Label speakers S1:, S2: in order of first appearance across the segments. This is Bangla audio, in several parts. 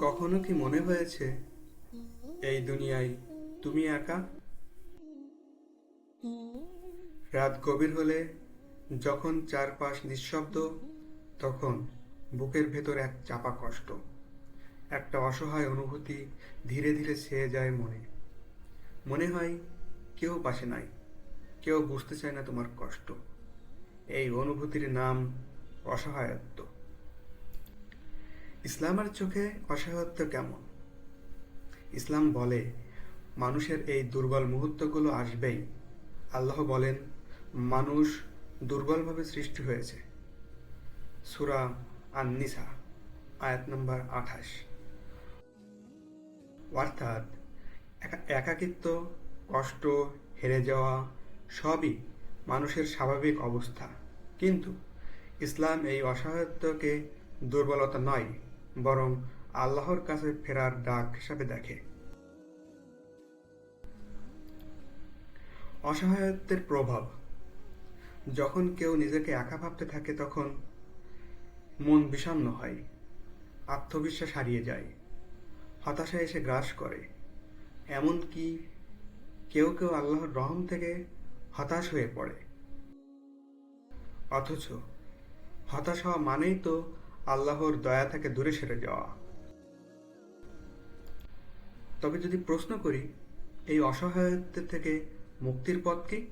S1: কখনো কি মনে হয়েছে, এই দুনিয়ায় তুমি একা? রাত গভীর হলে যখন চারপাশ নিঃশব্দ, তখন বুকের ভেতর এক চাপা কষ্ট, একটা অসহায় অনুভূতি ধীরে ধীরে ছেয়ে যায় মনে। মনে হয় কেউ পাশে নাই, কেউ বুঝতে চায় না তোমার কষ্ট। এই অনুভূতির নাম অসহায়ত্ব। ইসলামের চোখে অসহায়ত্ব কেমন? ইসলাম বলে, মানুষের এই দুর্বল মুহূর্তগুলো আসবেই। আল্লাহ বলেন, মানুষ দুর্বলভাবে সৃষ্টি হয়েছে। সুরা আননিসা, আয়াত নম্বর আঠাশ। অর্থাৎ, একা- একাকিত্ব, কষ্ট, হেরে যাওয়া, সবই মানুষের স্বাভাবিক অবস্থা। কিন্তু, ইসলাম এই অসহায়ত্বকে দুর্বলতা নয় বরং আল্লাহর কাছে ফেরার ডাক হিসাবে দেখে। অসহায়ত্বের প্রভাব। যখন কেউ নিজেকে একা ভাবতে থাকে তখন মন বিষণ্ণ হয়, আত্মবিশ্বাস হারিয়ে যায়, হতাশা এসে গ্রাস করে। এমনকি কেউ কেউ আল্লাহর রহম থেকে হতাশ হয়ে পড়ে। অথচ হতাশ হওয়া মানেই তো আল্লাহর দয়া থেকে দূরে সেরে যাওয়া। তবে যদি প্রশ্ন করি, এই অসহায়ত্ব থেকে মুক্তির পথ কি?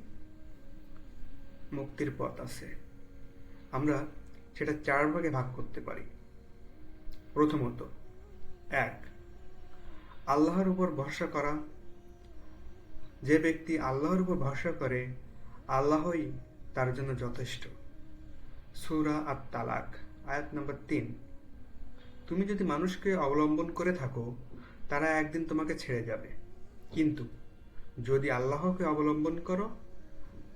S1: মুক্তির পথ আছে। আমরা সেটা চার ভাগে ভাগ করতে পারি। প্রথমত, এক, আল্লাহর উপর ভরসা করা। যে ব্যক্তি আল্লাহর উপর ভরসা করে, আল্লাহই তার জন্য যথেষ্ট। সুরা আর তালাক আয়াত নম্বর তিন। তুমি যদি মানুষকে অবলম্বন করে থাকো, তারা একদিন তোমাকে ছেড়ে যাবে। কিন্তু যদি আল্লাহকে অবলম্বন করো,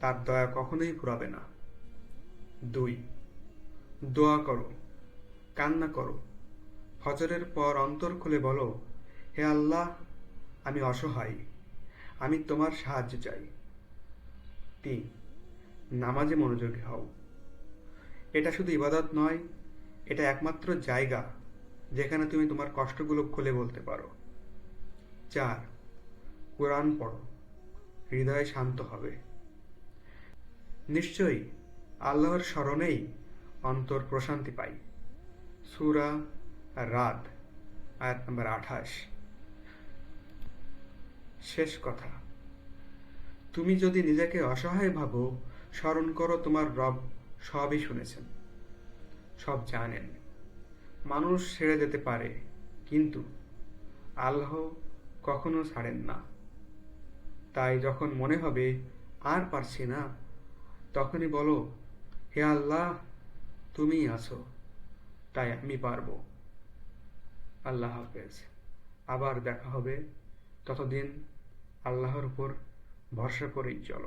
S1: তার দয়া কখনোই ফুরাবে না। দুই, দোয়া করো, কান্না করো, ফজরের পর অন্তর খুলে বলো, হে আল্লাহ, আমি অসহায়, আমি তোমার সাহায্য চাই। তিন, নামাজে মনোযোগী হও। এটা শুধু ইবাদত নয়, এটা একমাত্র জায়গা যেখানে তুমি তোমার কষ্টগুলো খুলে বলতে পারো। চার, কোরআন পড়ো। হৃদয় শান্ত হবে। নিশ্চয়ই আল্লাহর স্মরণেই অন্তর প্রশান্তি পাই। সুরা রাত, আয়াত নম্বর আঠাশ। শেষ কথা, তুমি যদি নিজেকে অসহায় ভাবো, স্মরণ করো তোমার রব সবই শুনেছেন, সব জানেন। মানুষ ছেড়ে যেতে পারে, কিন্তু আল্লাহ কখনো ছাড়েন না। তাই যখন মনে হবে, আর পারছি না, তখনই বলো, হে আল্লাহ তুমিই আছো, তাই আমি পারব। আল্লাহ হাফেজ। আবার দেখা হবে। ততদিন আল্লাহর উপর ভরসা করেই চলো।